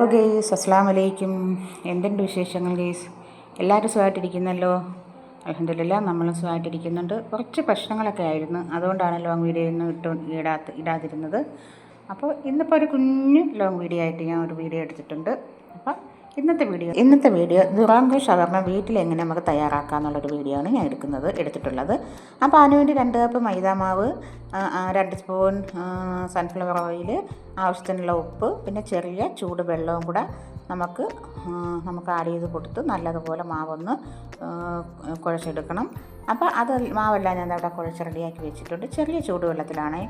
Hello guys അസ്സാം വലൈക്കും എന്തുണ്ട് വിശേഷങ്ങൾ ഗെയ്സ് എല്ലാവരും സുഖമായിട്ടിരിക്കുന്നല്ലോ? അലഹമില്ല നമ്മളും സുഖമായിട്ടിരിക്കുന്നുണ്ട്. കുറച്ച് പ്രശ്നങ്ങളൊക്കെ ആയിരുന്നു. അതുകൊണ്ടാണ് ലോങ് വീഡിയോ ഒന്നും ഇട്ട് ഇടാത്ത ഇടാതിരുന്നത്. അപ്പോൾ ഇന്നിപ്പോൾ ഒരു കുഞ്ഞ് ലോങ് വീഡിയോ ആയിട്ട് ഞാൻ ഒരു വീഡിയോ എടുത്തിട്ടുണ്ട്. അപ്പോൾ ഇന്നത്തെ വീഡിയോ ഇന്നത്തെ വീഡിയോ ദുറാങ്കോ ഷവർമ്മ വീട്ടിൽ എങ്ങനെ നമുക്ക് തയ്യാറാക്കാമെന്നുള്ളൊരു വീഡിയോ ആണ് ഞാൻ എടുക്കുന്നത് എടുത്തിട്ടുള്ളത്. അപ്പോൾ അതിനുവേണ്ടി രണ്ട് കപ്പ് മൈദാമാവ് രണ്ട് സ്പൂൺ സൺഫ്ലവർ ഓയിൽ ആവശ്യത്തിനുള്ള ഉപ്പ് പിന്നെ ചെറിയ ചൂട് വെള്ളവും കൂടെ നമുക്ക് നമുക്ക് ആഡ് ചെയ്ത് കൊടുത്ത് നല്ലതുപോലെ മാവൊന്ന് കുഴച്ചെടുക്കണം. അപ്പോൾ അത് മാവെല്ലാം ഞാൻ അവിടെ കുഴച്ച് റെഡിയാക്കി വെച്ചിട്ടുണ്ട്. ചെറിയ ചൂടുവെള്ളത്തിലാണ് വെള്ളത്തിലാണ്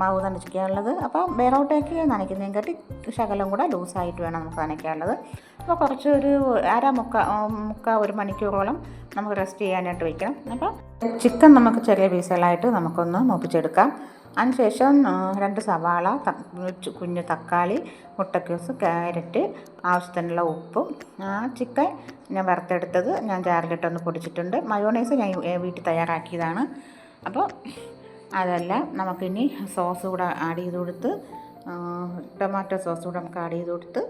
മാവ് നനയ്ക്കാനുള്ളത്. അപ്പോൾ വേറോട്ടേക്ക് നനയ്ക്കുന്നതും കാട്ടി ശകലം കൂടെ ലൂസായിട്ട് വേണം നമുക്ക് നനയ്ക്കാനുള്ളത്. അപ്പോൾ കുറച്ച് ഒരു അര മുക്ക മുക്ക ഒരു മണിക്കൂറോളം നമുക്ക് റെസ്റ്റ് ചെയ്യാനായിട്ട് വയ്ക്കണം അപ്പോൾ ചിക്കൻ നമുക്ക് ചെറിയ പീസുകളായിട്ട് നമുക്കൊന്ന് മൂപ്പിച്ചെടുക്കാം. അതിനുശേഷം രണ്ട് സവാള കുഞ്ഞു തക്കാളി മുട്ടക്യൂസ് ക്യാരറ്റ് ആവശ്യത്തിനുള്ള ഉപ്പും ആ ചിക്കൻ ഞാൻ വറുത്തെടുത്തത് ഞാൻ ജാറിലിട്ടൊന്ന് പൊടിച്ചിട്ടുണ്ട്. മയോണൈസ് ഞാൻ വീട്ടിൽ തയ്യാറാക്കിയതാണ്. അപ്പോൾ അതെല്ലാം നമുക്കിനി സോസ് കൂടെ ആഡ് ചെയ്ത് കൊടുത്ത് ടൊമാറ്റോ സോസ് കൂടെ നമുക്ക് ആഡ് ചെയ്ത് കൊടുത്ത്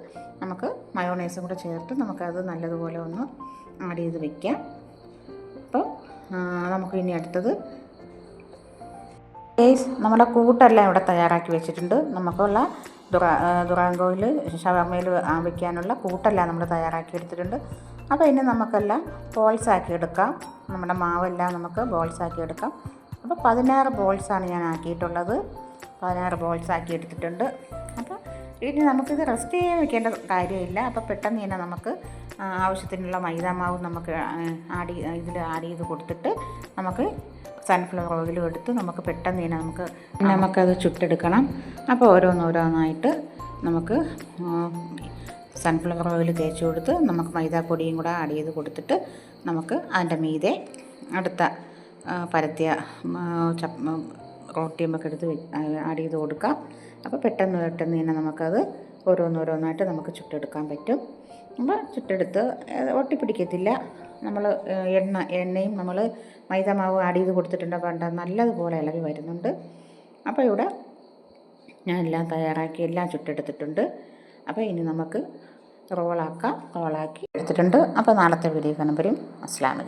നമുക്ക് മയോണൈസും കൂടെ ചേർത്ത് നമുക്കത് നല്ലതുപോലെ ഒന്ന് ആഡ് ചെയ്ത് വയ്ക്കാം അപ്പോൾ നമുക്ക് ഇനി അടുത്തത് ഏസ് നമ്മുടെ കൂട്ടെല്ലാം ഇവിടെ തയ്യാറാക്കി വെച്ചിട്ടുണ്ട്. നമുക്കുള്ള ദുറാ ദുറാങ്കോയിൽ ഷവർമയിൽ വയ്ക്കാനുള്ള കൂട്ടെല്ലാം നമ്മൾ തയ്യാറാക്കി എടുത്തിട്ടുണ്ട്. അപ്പോൾ ഇനി നമുക്കെല്ലാം ബോൾസ് ആക്കി എടുക്കാം. നമ്മുടെ മാവെല്ലാം നമുക്ക് ബോൾസ് ആക്കി എടുക്കാം. അപ്പോൾ പതിനാറ് ബോൾസാണ് ഞാൻ ആക്കിയിട്ടുള്ളത്. പതിനാറ് ബോൾസ് ആക്കി എടുത്തിട്ടുണ്ട്. അപ്പോൾ ഇനി നമുക്കിത് റെസ്റ്റ് ചെയ്യാൻ വെക്കേണ്ട കാര്യമില്ല. അപ്പോൾ പെട്ടെന്ന് തന്നെ നമുക്ക് ആവശ്യത്തിനുള്ള മൈദാമാവ് നമുക്ക് ആഡ് ഇതിൽ ആഡ് ചെയ്ത് കൊടുത്തിട്ട് നമുക്ക് സൺഫ്ലവർ ഓയിലും എടുത്ത് നമുക്ക് പെട്ടെന്ന് തന്നെ നമുക്ക് നമുക്കത് ചുട്ടെടുക്കണം. അപ്പോൾ ഓരോന്നോരോന്നായിട്ട് നമുക്ക് സൺഫ്ലവർ ഓയിൽ തേച്ച് കൊടുത്ത് നമുക്ക് മൈദാപ്പൊടിയും കൂടെ ആഡ് ചെയ്ത് കൊടുത്തിട്ട് നമുക്ക് അതിന്റെ മീതെ അടുത്ത പരത്തിയ ചപ്പ് റോട്ടിയുമൊക്കെ എടുത്ത് ആഡ് ചെയ്ത് കൊടുക്കാം. അപ്പോൾ പെട്ടെന്ന് പെട്ടെന്ന് തന്നെ നമുക്കത് ഓരോന്നോരോന്നായിട്ട് നമുക്ക് ചുട്ടെടുക്കാൻ പറ്റും. അപ്പോൾ ചുട്ടെടുത്ത് ഒട്ടിപ്പിടിക്കത്തില്ല. നമ്മൾ എണ്ണ എണ്ണയും നമ്മൾ മൈദാമാവ് ആഡ് ചെയ്ത് കൊടുത്തിട്ടുണ്ട് കണ്ട നല്ലതുപോലെ ഇളകി വരുന്നുണ്ട്. അപ്പോൾ ഇവിടെ ഞാൻ എല്ലാം തയ്യാറാക്കി എല്ലാം ചുട്ടെടുത്തിട്ടുണ്ട്. അപ്പോൾ ഇനി നമുക്ക് റോളാക്കാം റോളാക്കി എടുത്തിട്ടുണ്ട്. അപ്പോൾ നാളത്തെ വീഡിയോ കാണുമ്പോഴും അസ്സാം